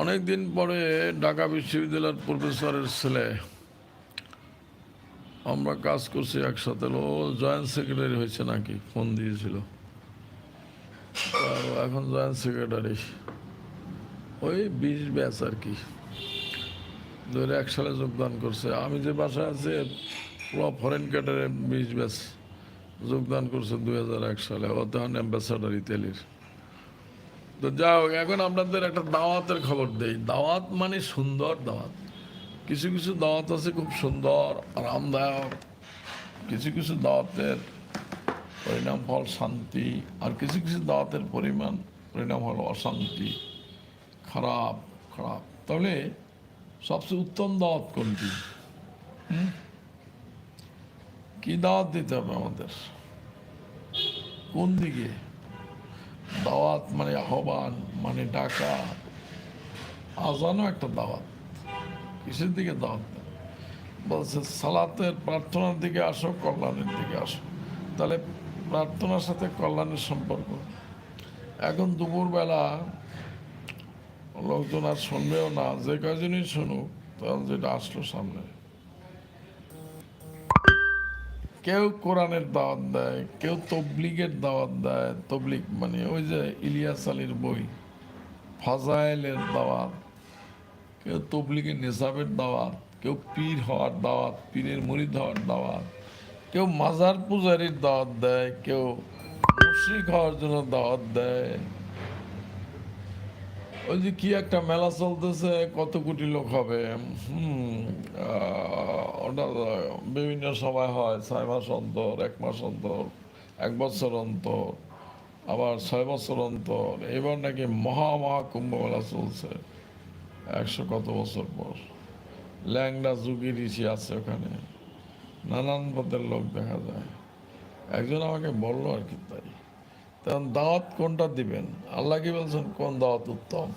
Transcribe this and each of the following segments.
অনেক দিন পরে ঢাকা বিশ্ববিদ্যালয়ের প্রফেসরের ছেলে। আমরা কাজ করছি একসাথে। ও জয়েন্ট সেক্রেটারি হয়েছে নাকি? ফোন দিয়েছিল। এখন জয়েন্ট সেক্রেটারি। ওই বিশ ব্যাচ আর কি। দু এক সালে যোগদান করছে। আমি যে বাসায় আছি, পুরো ফরেন ক্যাডারে বিশ ব্যাচ যোগদান করছে দু হাজার এক সালে। ও তখন অ্যাম্বাসাডার ইতালির। তো যা হোক, এখন আপনাদের একটা দাওয়াতের খবর দেই। দাওয়াত মানে সুন্দর দাওয়াত। কিছু কিছু দাওয়াত আছে খুব সুন্দর, আরামদায়ক। কিছু কিছু দাওয়াতের পরিণাম ফল শান্তি, আর কিছু কিছু দাওয়াতের পরিমাণ, পরিণাম হল অশান্তি। খারাপ খারাপ। তাহলে সবচেয়ে উত্তম দাওয়াত কোনটি? কি দাওয়াত দিতে হবে আমাদের? কোন দিকে? দাওয়াত মানে আহ্বান মানে ডাকা। আজানও একটা দাওয়াত। কিসের দিকে দাওয়াত? বলছে, সালাতের প্রার্থনার দিকে আসো, কল্যাণের দিকে আসো। তাহলে প্রার্থনার সাথে কল্যাণের সম্পর্ক। এখন দুপুরবেলা লোকজন আর শুনবেও না। যে কয়জনই শুনুক, তখন যেটা আসলো সামনে। কেউ কোরআনের দাওয়াত দেয়, কেউ তবলিগের দাওয়াত দেয়। তবলিগ মানে ওই যে ইলিয়াস আলীর বই, ফাজাইলের দাওয়াত। কেউ তবলিগের নেশাবের দাওয়াত, কেউ পীর হওয়ার দাওয়াত, পীরের মুরিদ হওয়ার দাওয়াত। কেউ মাজার পূজারির দাওয়াত দেয়, কেউ মুশ্রিক হওয়ার জন্য দাওয়াত দেয়। ওই যে কি একটা মেলা চলতেছে, কত কোটি লোক হবে? ওটা বিভিন্ন সময় হয়, ছয় মাস অন্তর, এক মাস অন্তর, এক বছর অন্তর, আবার ছয় বছর অন্তর, এবার নাকি মহা মহা কুম্ভ মেলা চলছে, একশো কত বছর পর। ল্যাংড়া যুগি ঋষি আছে ওখানে, নানান পথের লোক দেখা যায়। একজন আমাকে বলল আর কি তাই। তখন দাওয়াত কোনটা দিবেন? আল্লাহ কি বলছেন, কোন দাওয়াত উত্তম?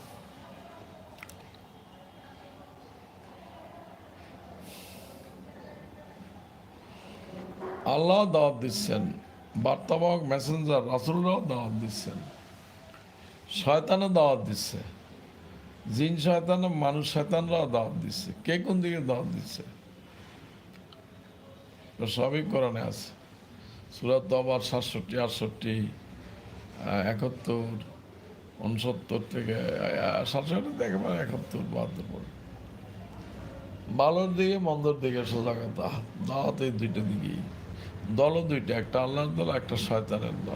আল্লাহ দাওয়াত দিচ্ছেন, বার্তাবাহক মেসেঞ্জার রাসুলরাও দাওয়াত দিচ্ছেন, শয়তানও দাওয়াত দিচ্ছে, জিন শয়তান, মানুষ শয়তানরাও দাওয়াত দিচ্ছে, কে কোন দিকে দাওয়াত দিচ্ছে? সবই কোরআনে আছে। সুরাত আবার সাতষট্টি, আটষট্টি একাত্তর উনসত্তর থেকে সাতষট্টি মানে একাত্তর, বাহাত্তর পরে। ভালোর দিকে, মন্দর দিকে, সোজা কথা। দাওয়াত দুইটা দিকেই। দলও দুইটা, একটা আল্লাহর দল, একটা শয়তানের দল।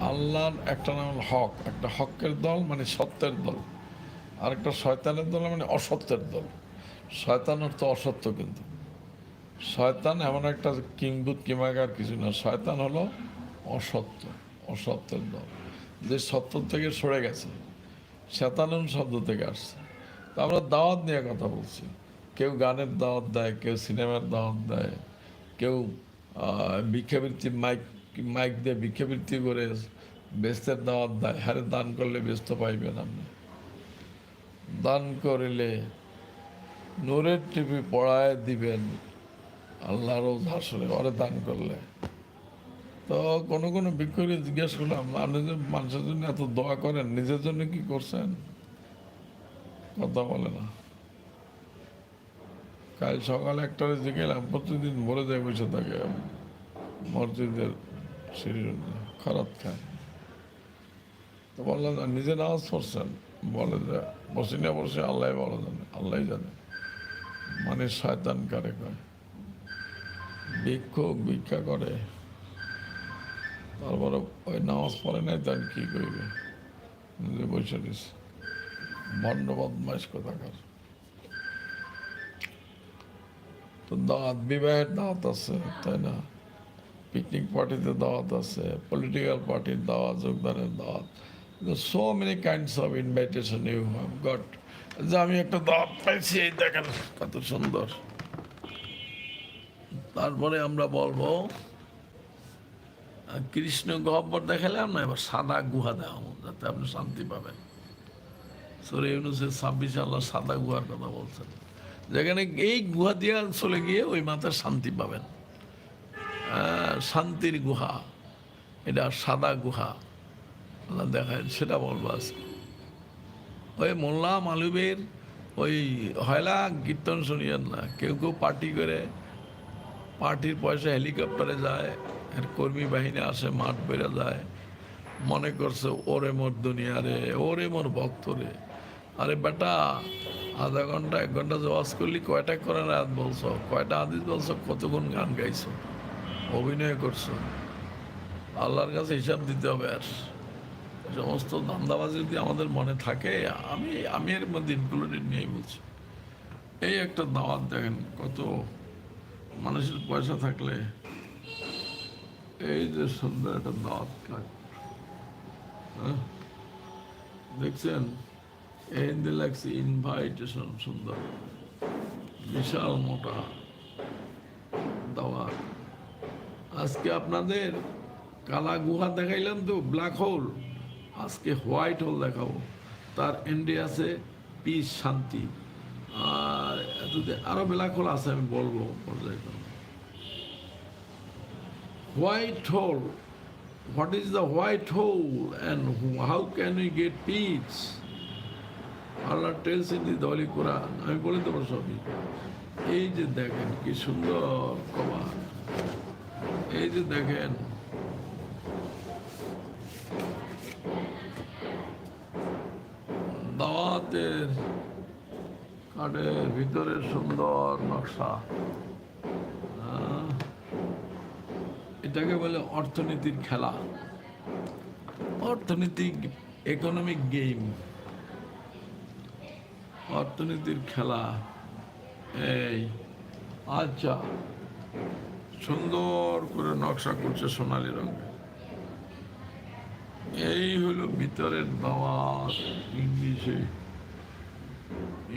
আল্লাহর একটা নাম হক, একটা হকের দল মানে সত্যের দল। আর একটা শয়তানের দল মানে অসত্যের দল। শয়তান অর্থ অসত্য কিন্তু। শয়তান এমন একটা কিংবুত কিমাগার, কিছু না। শয়তান হলো অসত্য। দল। যে সত্য থেকে সরে গেছে শতানুন শব্দ থেকে আসছে। তো আমরা দাওয়াত নিয়ে কথা বলছি। কেউ গানের দাওয়াত দেয়, কেউ সিনেমার দাওয়াত দেয়, কেউ ভিক্ষাবৃত্তি মাইক মাইক দিয়ে ভিক্ষাবৃত্তি করে বেস্তের দাওয়াত দেয়। হারে দান করলে ব্যস্ত পাইবেন আপনি। দান করিলে নূরের টিপি পড়ায় দিবেন আল্লাহরও আসলে ওরে দান করলে। তো কোনো কোনো ভিক্ষুকে জিজ্ঞেস করলাম, আপনি যে মানুষের জন্য এত দোয়া করেন, নিজের জন্য কি করছেন? কথা বলে না। কাল সকালে একটা যে গেলাম, প্রতিদিন মরে যায় বসে থাকে, মসজিদের শরীর খারাপ খায়। তো বললাম নিজে নামাজ পড়ছেন? বলে যে, বসি না, বসে, আল্লাহ বলা জানে, আল্লাহ জানে। মানে শয়তান কারে কয়? ভিক্ষুক ভিক্ষা করে। তারপরে ওই নামাজ পড়ে নাই তার কি করবে নিজে বসে দিছে ভণ্ড বদমাইশ কোথাকার। তো দাওয়াত বিবাহের দাওয়াত আছে, তাই না? পিকনিক পার্টিতে দাওয়াত আছে পলিটিক্যাল পার্টির দাওয়াত যোগদানের দাওয়াত so many kinds of invitation you have got যে আমি একটা দাওয়াত পাইছি, এই দেখেন কত সুন্দর। তারপরে আমরা বলব কৃষ্ণ গহ্বর দেখালাম না, এবার সাদা গুহা দেখাবো, যাতে আপনি শান্তি পাবেন। সরে ইউনুসের ছাব্বিশে আল্লাহ সাদা গুহার কথা বলছেন। যেখানে এই গুহা দিয়ে চলে গিয়ে ওই মাথায় শান্তি পাবেন। শান্তির গুহা, এটা সাদা গুহা। আল্লাহ দেখায়, সেটা বলব আজকে। ওই মোল্লা মালুবের ওই হয়লা কীর্তন শুনিয়েন না, কেউ কেউ পার্টি করে, পার্টির পয়সা হেলিকপ্টারে যায়। কর্মী বাহিনী আসে, মাঠ বেড়ে যায়। মনে করছে, ওরে মোর দুনিয়ারে ওরে মোর ভক্ত রে। আরে বেটা, আধা ঘণ্টা, এক ঘণ্টা জবাস করলি, কয়টা করে রাত বলছো? কয়টা আদিস বলছো? কতক্ষণ গান গাইছো? অভিনয় করছ? আল্লাহর কাছে হিসাব দিতে হবে আর। সমস্ত ধান্দাবাজি যদি আমাদের মনে থাকে, আমি আমি এর মধ্যে ইনক্লুডেড নিয়েই বলছি। এই একটা দাওয়াত দেখেন, কত মানুষের পয়সা থাকলে এই যে সুন্দর একটা কাজ হ্যাঁ? দেখছেন এই হিন্দি লাগছে ইনভাইটেশন সুন্দর বিশাল মোটা দাওয়াত আজকে আপনাদের কালা গুহা দেখাইলাম তো ব্ল্যাক হোল আজকে হোয়াইট হোল দেখাবো তার এন্ডে আছে পিস শান্তি আর এতদিন আরও ব্ল্যাক হোল আছে আমি বলব পর্যায়ক্রমে white hole what is the white hole and how can we get peace Allah tells in the holy Quran. আমি বলে দেবো সবই। এই যে দেখেন কি সুন্দর কবার এই যে দেখেন। দাওয়াতের কার্ডের ভিতরে সুন্দর নকশা। আহ, এটাকে বলে অর্থনীতির খেলা। অর্থনৈতিক ইকোনমিক গেম অর্থনীতির খেলা, এই আচ্ছা সুন্দর করে নকশা করছে সোনালি রঙে এই হলো ভিতরের দাওয়াত ইংলিশে।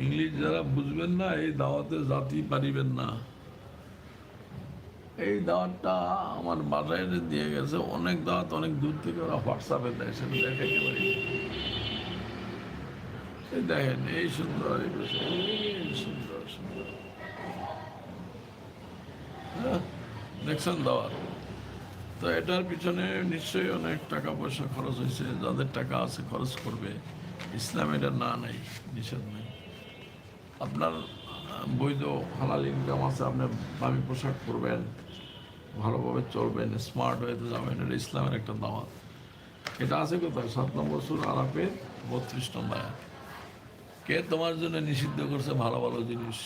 ইংলিশ যারা বুঝবেন না, এই দাওয়াতে জাতি পারিবেন না। এই দাওয়াতটা আমার এনে দিয়ে গেছে। অনেক দাওয়াত অনেক দূর থেকে ওরা হোয়াটসঅ্যাপে দেয় সেটা দেখাইতে পারি দেখেন এই সুন্দর সুন্দর সুন্দর। হ্যাঁ, দেখছেন দাওয়াত? তো এটার পিছনে নিশ্চয়ই অনেক টাকা পয়সা খরচ হয়েছে। যাদের টাকা আছে খরচ করবে। ইসলাম এটা না নাই নিষেধ নেই। আপনার বৈধ হালাল ইনকাম আছে, আপনি দামি পোশাক পরবেন, ভালোভাবে চলবেন স্মার্ট হয়ে তো যাবেন, এটা ইসলামের একটা দাওয়াত। এটা আছে কোথায়? সাত নম্বর সুর আলাপের বত্রিশ নম্বর। কে তোমার জন্য নিষিদ্ধ করছে ভালো ভালো জিনিস?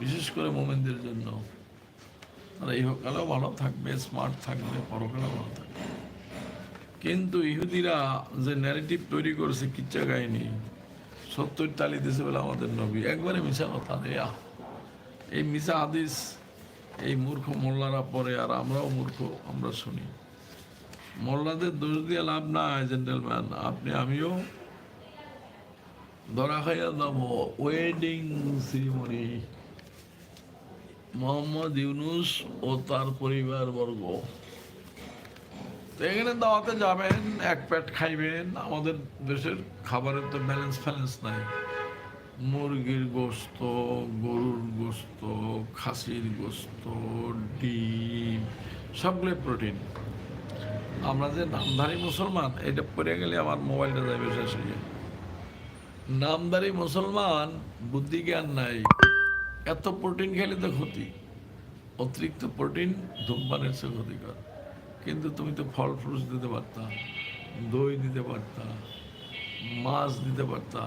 বিশেষ করে মোমেনদের জন্য। তারা ইহকালেও ভালো থাকবে স্মার্ট থাকবে, পরকালেও ভালো থাকবে। কিন্তু ইহুদিরা যে ন্যারেটিভ তৈরি করেছে কিচ্ছা কাহিনী সত্তর তালি দিয়েছে বলে আমাদের নবী। একবারে মিশা কথা দেয়া এই মিশা হাদিস, এই মূর্খ মোল্লারা পড়ে আর আমরাও মূর্খ, আমরা শুনি। মোল্লাদের দোষ দিয়ে লাভ নাই জেন্টেলম্যান আপনি, আমিও ধরা খাইয়া যাব। ওয়েডিং সিরিমনি মোহাম্মদ ইউনুস ও তার পরিবার বর্গ এখানে দাওয়াতে যাবেন, এক প্যাট খাইবেন। আমাদের দেশের খাবারের তো ব্যালেন্স ফ্যালেন্স নাই। মুরগির গোস্ত, গরুর গোস্ত, খাসির গোস্ত, ডিম, সবগুলোই প্রোটিন আমরা যে নামধারী মুসলমান, এটা পড়ে গেলে আমার মোবাইলটা যাবে শেষ হয়ে যায়। নামদারি মুসলমান, বুদ্ধি জ্ঞান নাই। এত প্রোটিন খেলে তো ক্ষতি। অতিরিক্ত প্রোটিন ধূমপানের চেয়ে ক্ষতিকর। কিন্তু তুমি তো ফল ফ্রুটস দিতে পারতা, দই দিতে পারতা, মাছ দিতে পারতা।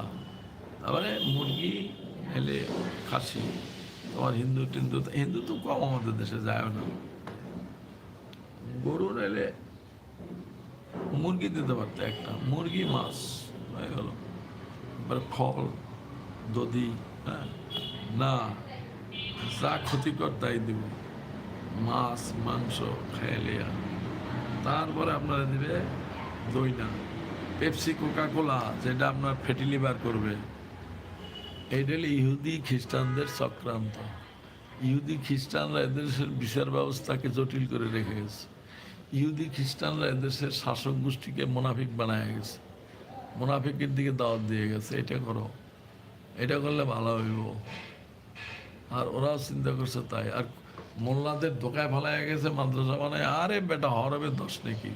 তারপরে মুরগি এলে খাসি, তোমার হিন্দু টিন্দু হিন্দু তো কম আমাদের দেশে যায় না। গরুর এলে মুরগি দিতে পারতো একটা, মুরগি, মাছ, হয়ে গেল। এবার ফল দধি হ্যাঁ না, যা ক্ষতিকর তাই দিব। মাছ, মাংস খেলিয়া তারপরে আপনারা দিবে দই না পেপসি কোকা কোলা যেটা আপনার ফ্যাটি লিভার করবে। এইটা হলো ইহুদি খ্রিস্টানদের চক্রান্ত। ইহুদি খ্রিস্টানরা এদেশের বিচার ব্যবস্থাকে জটিল করে রেখে গেছে। ইহুদি খ্রিস্টানরা এদেশের শাসক গোষ্ঠীকে মোনাফিক বানায় গেছে। মোনাফিকের দিকে দাওয়াত দিয়ে গেছে, এটা করো। এটা করলে ভালো হইব। আর ওরাও চিন্তা করছে তাই। আর মোল্লাদের ধোকায় ফেলায় গেছে, মাদ্রাসা বানায় আরে বেটা হরবে দশ নাকি?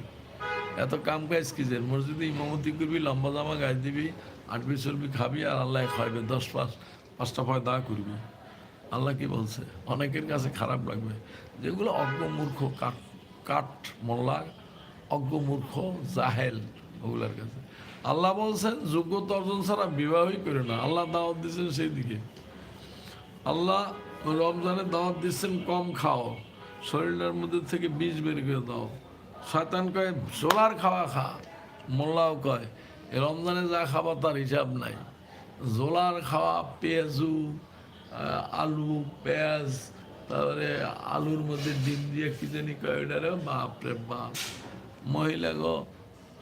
এত কাম কাজ কি যে মসজিদে ইমামতি করবি, লম্বা জামা গায়ে দিবি, আটবি চর্বি খাবি, আর আল্লাহ খাইবে। দশ পাঁচ, পাঁচটা পয় দা করবি। আল্লাহ কি বলছে? অনেকের কাছে খারাপ লাগবে। যেগুলো অজ্ঞ মূর্খ কাঠ কাঠ মোল্লা, অজ্ঞ মূর্খ, জাহেল, ওগুলার কাছে। আল্লাহ বলছেন, যোগ্যতা অর্জন ছাড়া বিবাহই করে না। আল্লাহ দাওয়াত দিচ্ছেন সেই দিকে আল্লাহ রমজানের দাওয়াত দিচ্ছেন, কম খাও। শরীরের মধ্যে থেকে বীজ বের করে দাও। শয়তান কয় জোলার খাওয়া খা। মোল্লাও কয় রমজানে যা খাবার তার হিসাব নাই। জোলার খাওয়া, পেঁয়াজু আলু, পেঁয়াজ, তারপরে আলুর মধ্যে ডিম দিয়ে কি জানি কয় ওইটারে বাপ রে বাপ। মহিলা গো,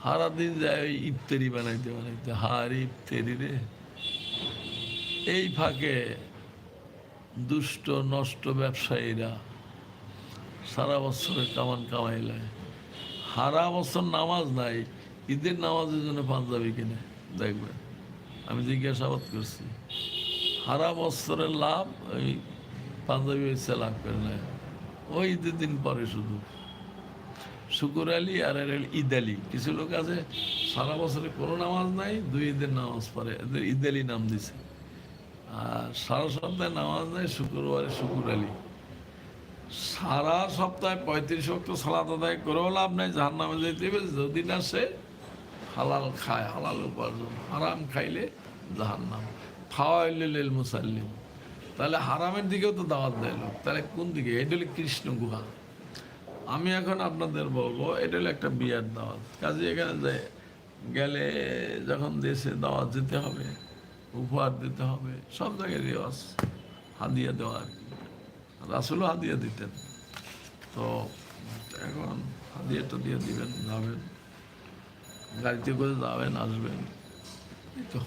সারাদিন যায় ওই ইফতারি বানাইতে বানাইতে। হার ইফতারি রে। এই ফাঁকে দুষ্ট, নষ্ট ব্যবসায়ীরা সারা বছরে কামান কামাই কামাইলায়। সারা বছর নামাজ নাই, ঈদের নামাজের জন্য পাঞ্জাবি কিনে দেখবেন আমি জিজ্ঞাসাবাদ করছি, সারা বছরের লাভ ওই পাঞ্জাবি হচ্ছে লাভ করে নেয়। ওই ঈদের দিন পরে শুধু। শুকুর আলী আর ঈদ আলী, কিছু লোক আছে, সারা বছরে কোনো নামাজ নাই, দুই ঈদের নামাজ পড়ে এদের ঈদ আলী নাম দিছে। আর সারা সপ্তাহে নামাজ নাই, শুক্রবারে শুকুর আলী। সারা সপ্তাহে পঁয়ত্রিশ অক্ট সালাদ আদায় করেও লাভ নাই যার নামে যেতে হবে যদি না সে হালাল খায়, হালাল উপার্জন, হারাম খাইলে জাহার নাম ফাওয়াইল মুসাল্লিম। তাহলে হারামের দিকেও তো দাওয়াত দেয় লোক। তাহলে কোন দিকে? এটা হলো কৃষ্ণ গুহা। আমি এখন আপনাদের বলব, এটা হলো একটা বিয়ার দাওয়াত। কাজে এখানে যে গেলে যখন দেশে দাওয়াত যেতে হবে উপহার দিতে হবে। সব জায়গায় রেওয়াজ, হাদিয়া দেওয়া। আর কি রাসুলও হাদিয়া দিতেন। তো এখন হাদিয়াটা দিয়ে দিবেন, যাবেন। গাড়িতে করে যাবেন, আসবেন। তো।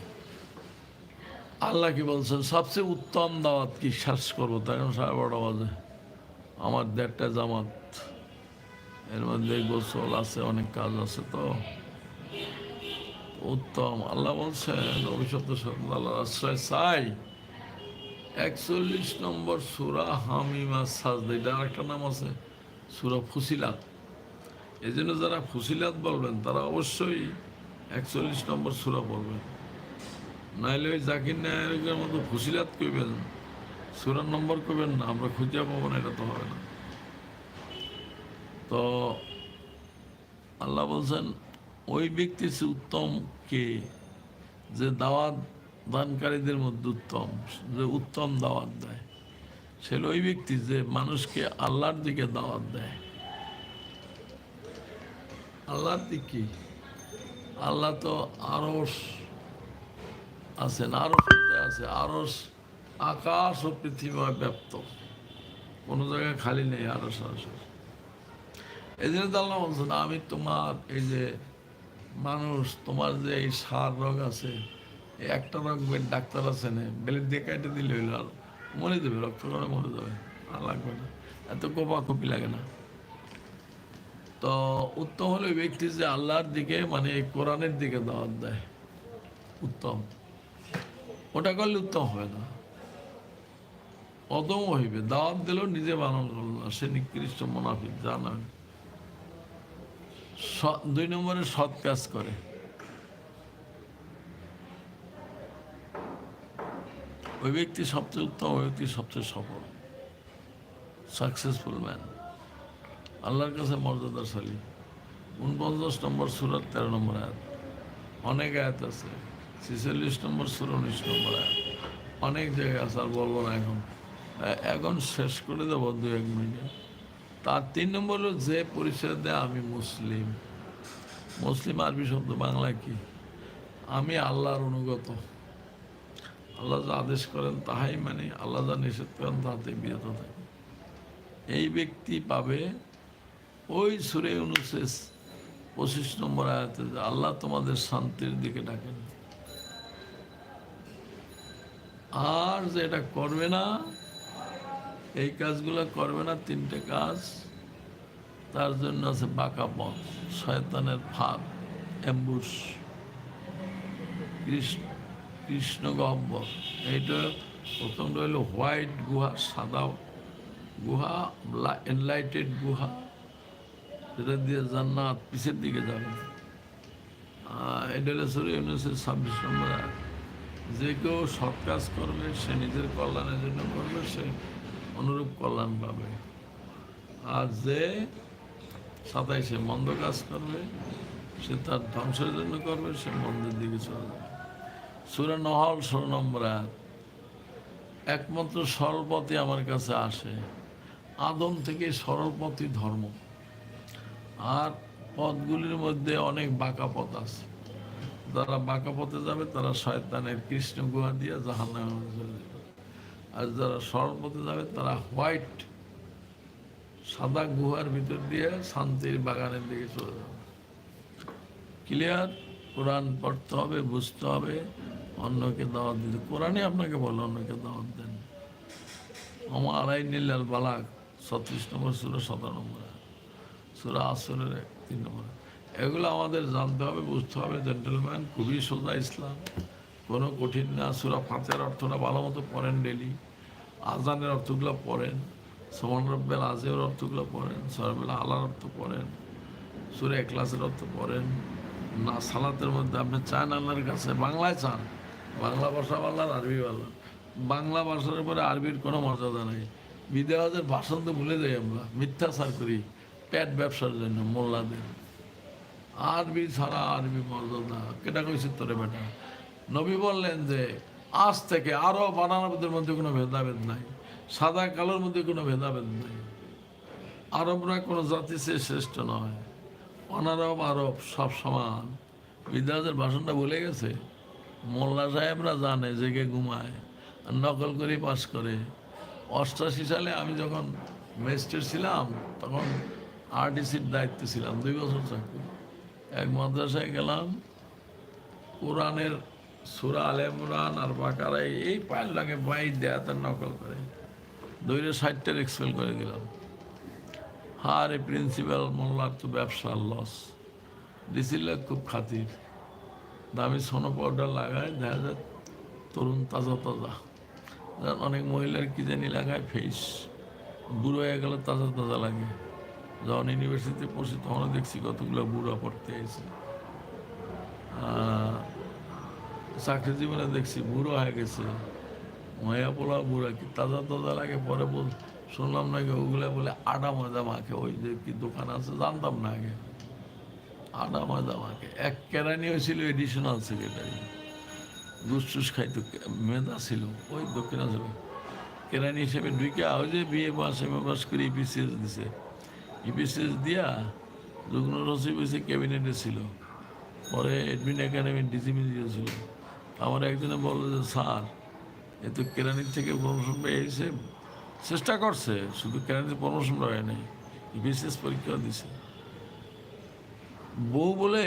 আল্লাহ কি বলছেন, সবচেয়ে উত্তম দাওয়াত কি শ্বাস করব? তাই এখন সাড়ে বারোটা বাজে। আমার দেড়টা জামাত, এর মধ্যে গোসল আছে, অনেক কাজ আছে তো। উত্তম। আল্লাহ বলছেন আশ্রয় চাই। একচল্লিশ নম্বর সুরা হামিমা সাজদা এটা আরেকটা নাম আছে, সুরা ফুসিলাত। এই জন্য যারা ফুসিলাত বলবেন, তারা অবশ্যই একচল্লিশ নম্বর সুরা বলবেন নাইলে ওই জাকির নায়কের মতো ফুসিলাত কইবেন, সুরার নম্বর কইবেন না, আমরা খুঁজে পাবো না, এটা তো হবে না। তো আল্লাহ বলছেন ওই ব্যক্তি উত্তম কে? যে দাওয়াত দানকারীদের মধ্যে উত্তম, যে উত্তম দাওয়াত দেয়। সে ওই ব্যক্তি যে মানুষকে আল্লাহর দিকে দাওয়াত দেয়। আল্লাহর দিক কি? আল্লাহ তো আরস আছেন আরস আছে। আরস আকাশ ও পৃথিবীময় ব্যাপ্ত। কোনো জায়গায় খালি নেই আরস আরস এই জন্য আল্লাহ বলছেন, আমি তোমার এই যে মানুষ, তোমার যে এই সার রোগ আছে একটা রোগের ডাক্তার আছে না, বেলের দিয়ে কেটে দিলে হইল আর মরে যাবে, রক্ত করে মরে যাবে, আর লাগবে না। এত কোপা কপি লাগে না। তো উত্তম হলো ব্যক্তি যে আল্লাহর দিকে মানে কোরআনের দিকে দাওয়াত দেয়। উত্তম। ওটা করলে উত্তম হবে না। অদম হইবে। দাওয়াত দিলেও নিজে বানানো করল না। সে নিকৃষ্ট মোনাফিক জানা দুই নম্বরে সৎ কাজ করে। ওই ব্যক্তি সবচেয়ে উত্তম, ওই ব্যক্তি সবচেয়ে সফল। সাকসেসফুল ম্যান আল্লাহর কাছে মর্যাদাশালী। উনপঞ্চাশ নম্বর সুরাত তেরো নম্বর আয়াত। অনেক আয়াত আছে। ছেচল্লিশ নম্বর সুর, উনিশ নম্বর আয়াত। অনেক জায়গায় আছে, আর বলব না এখন। এখন শেষ করে দেবো দু এক মিনিটে। তার তিন নম্বর হলো, যে পরিচয় দেয় আমি মুসলিম। মুসলিম আরবি শব্দ বাংলায় কি? আমি আল্লাহর অনুগত। আল্লাহ যা আদেশ করেন তাহাই মানে আল্লাহ যা নিষেধ করেন তাহাতে বিরত থাকে। এই ব্যক্তি পাবে ওই সুরে অনুশেষ পঁচিশ নম্বর আয়াতে যে আল্লাহ তোমাদের শান্তির দিকে ডাকেন। আর যে এটা করবে না এই কাজগুলো করবে না, তিনটে কাজ। তার জন্য আছে বাঁকা পথ, শয়তানের ফাঁদ অ্যাম্বুশ কৃষ্ণ কৃষ্ণ গহ্বর। এইটা প্রথমটা হলো হোয়াইট গুহা, সাদা গুহা এনলাইটেড গুহা। যেটা দিয়ে জান্নাত পিছের দিকে যাবে। এটা হলো সুরে ইউনুসের ছাব্বিশ নম্বর যে কেউ সৎ কাজ করবে, সে নিজের কল্যাণের জন্য করবে, সে অনুরূপ কল্যাণ পাবে। আর যে সাতাইশে মন্দ কাজ করবে, সে তার ধ্বংসের জন্য করবে, সে মন্দের দিকে চলে যাবে। সুরে নহল ষোলো নম্বর একমাত্র সরল পথই আমার কাছে আসে, আদম থেকে সরল পথই ধর্ম। আর পথগুলির মধ্যে অনেক বাঁকা পথ আছে। যারা বাঁকা পথে যাবে, তারা শয়তানের কৃষ্ণ গুহা দিয়ে জাহান্নামে চলে আর যারা সরল পথে যাবে, তারা হোয়াইট সাদা গুহার ভিতর দিয়ে শান্তির বাগানের দিকে চলে যাবে। ক্লিয়ার? কোরআন পড়তে হবে, বুঝতে হবে, অন্যকে দাওয়াত দিতে। কোরআনই আপনাকে বলে অন্যকে দাওয়াত দেন। আমার আড়াই নীলাল বালাক, ছত্রিশ নম্বর সুরা, সতেরো নম্বর সুরা আসরের এক তিন নম্বর এগুলো আমাদের জানতে হবে, বুঝতে হবে। জেন্টেলম্যান, খুবই সোজা ইসলাম। কোনো কঠিন না, সুরা ফাতের অর্থটা ভালো মতো পড়েন ডেলি আজানের অর্থগুলো পড়েন, সোমান রব্বেল আজের অর্থগুলো পড়েন সরবেল আলার অর্থ পড়েন, সুরে ক্লাসের অর্থ পড়েন। না, সালাতের মধ্যে আপনি চান আল্লাহর কাছে, বাংলায় চান। বাংলা ভাষা আল্লাহ আরবি আল্লাহ বাংলা ভাষার উপরে আরবির কোনো মর্যাদা নেই। বিদেহাদের ভাষণ তো ভুলে যাই আমরা মিথ্যা মিথ্যাচার করি প্যাট ব্যবসার জন্য, মোল্লাদের। আরবি ছাড়া আরবি মর্যাদা, কেটা কইছে তোরে বেটা? নবী বললেন যে, আজ থেকে আরও বানানবদের মধ্যে কোনো ভেদাভেদ নাই, সাদা কালোর মধ্যে কোনো ভেদাভেদ নাই। আরবরা কোনো জাতি সে শ্রেষ্ঠ নয়, অনারব, আরব সব সমান। বিদ্যাসের ভাষণটা ভুলে গেছে? মোল্লা সাহেবরা জানে, জেগে ঘুমায়, নকল করে পাস করে। অষ্টাশি সালে আমি যখন ম্যাজিস্ট্রেট ছিলাম, তখন আরডিসির দায়িত্বে ছিলাম, দুই বছর চাকরি। এক মাদ্রাসায় গেলাম, কোরআনের সুরা আল ইমরান আর বাকারাই এই পায়ের লাগে বাই দেয়া তার নকল করে। দৈরে ষাটটার এক্সপেল করে দিলাম। হারে প্রিন্সিপাল মোল্লার তো ব্যবসার লস ডিসিল খুব খাতির। দামি সোনো পাউডার লাগায়, দেখা যায় তরুণ তাজা তাজা। অনেক মহিলার কি জানি লাগায় ফেস বুড়ো হয়ে গেলে তাজা তাজা লাগে। যখন ইউনিভার্সিটিতে পড়ছি, তখনও দেখছি কতগুলো বুড়ো পড়তে এসে চাকরি জীবনে দেখছি, বুড়ো হয়ে গেছে। ময়া পোলা বুড়া, কি তাজা তাজা লাগে? পরে বল, শুনলাম নাকি ওগুলো বলে আটা ময়দা মাখে। ওই যে কি দোকান আছে, জানতাম না আগে। আটা ময়দা মাখে। এক কেরানি হয়েছিল এডিশনাল সেক্রেটারি গুসটুস খাইতো, মেধা ছিল। ওই দক্ষিণাঞ্চলে কেরানি হিসেবে ঢুকে ওই যে BA pass M A pass করে ইপিসিএস দিছে। ইপিসিএস দিয়া যুগ্ম সচিব হয়েছে, ক্যাবিনেটে ছিল। পরে এডমিন একাডেমি ডিসিপি দিয়েছিল আমার একজনে বলল যে, স্যার, এ তো কেরানির থেকে প্রমোশন পেয়েছে। চেষ্টা করছে, শুধু কেরানির প্রমোশন হয় নাই, বিশেষ পরীক্ষা দিছে। বউ বলে,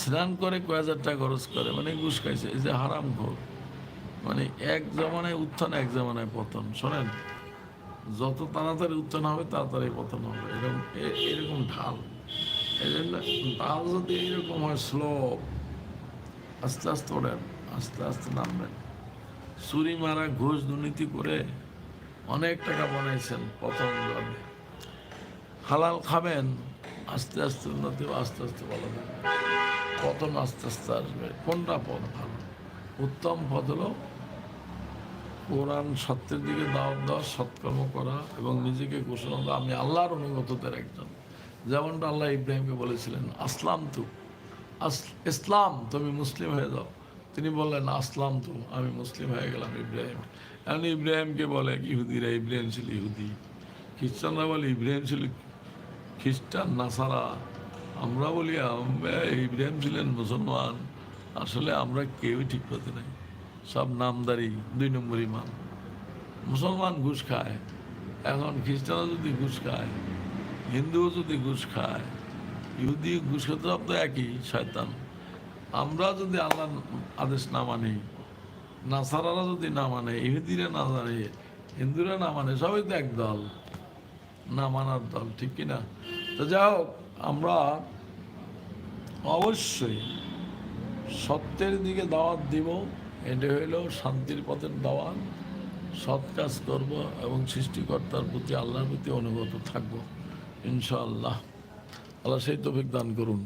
স্নান করে কয় হাজার টাকা খরচ করে? মানে ঘুষ খাইছে। এই যে হারাম ঘর মানে এক জমানায় উত্থান, এক জমানায় পতন। শোনেন, যত তাড়াতাড়ি উত্থান হবে, তাড়াতাড়ি পতন হবে। এরকম এরকম ঢাল। এই জন্য ঢাল যদি এরকম হয় স্লো আস্তে আস্তে ওঠেন, আস্তে আস্তে নামবেন। চুরি মারা, ঘোষ দুর্নীতি করে অনেক টাকা বানাইছেন যাবে হালাল খাবেন, আস্তে আস্তে উন্নতি আস্তে আস্তে ভালো পতন আস্তে আস্তে আসবে। কোনটা পথ ভালো? উত্তম পথ হলো কোরআন সত্যের দিকে দাওয়াত দেওয়া, সৎকর্ম করা এবং নিজেকে ঘোষণা দেওয়া আমি আল্লাহর অনুগতদের একজন। যেমনটা আল্লাহ ইব্রাহিমকে বলেছিলেন আসলাম তু ইসলাম, তুমি মুসলিম হয়ে যাও। তিনি বললেন, আসলাম তো, আমি মুসলিম হয়ে গেলাম ইব্রাহিম। এখন ইব্রাহিমকে বলে, ইহুদিরা, ইব্রাহিম ছিল ইহুদি। খ্রিস্টানরা বলে, ইব্রাহিম ছিল খ্রিস্টান, নাসারা। আমরা বলি ইব্রাহিম ছিলেন মুসলমান। আসলে আমরা কেউই ঠিক পথে নাই। সব নামদারি, দুই নম্বর ইমাম। মুসলমান ঘুষ খায়। এখন খ্রিস্টানও যদি ঘুষ খায়, হিন্দুও যদি ঘুষ খায় ইহুদি ঘুষ তো একই, শয়তান। আমরা যদি আল্লাহ আদেশ না মানি, নাসারারা যদি না মানে ইহুদিরা না জানে, হিন্দুরা না মানে সবাই তো এক দল না মানার দল, ঠিক কিনা? তো যাই হোক, আমরা অবশ্যই সত্যের দিকে দাওয়াত দিব। এটা হইল শান্তির পথের দাওয়াত। সৎ কাজ করব এবং সৃষ্টিকর্তার প্রতি, আল্লাহর প্রতি অনুগত থাকব, ইনশাআল্লাহ। আল্লাহ সেই তফিক দান করুন।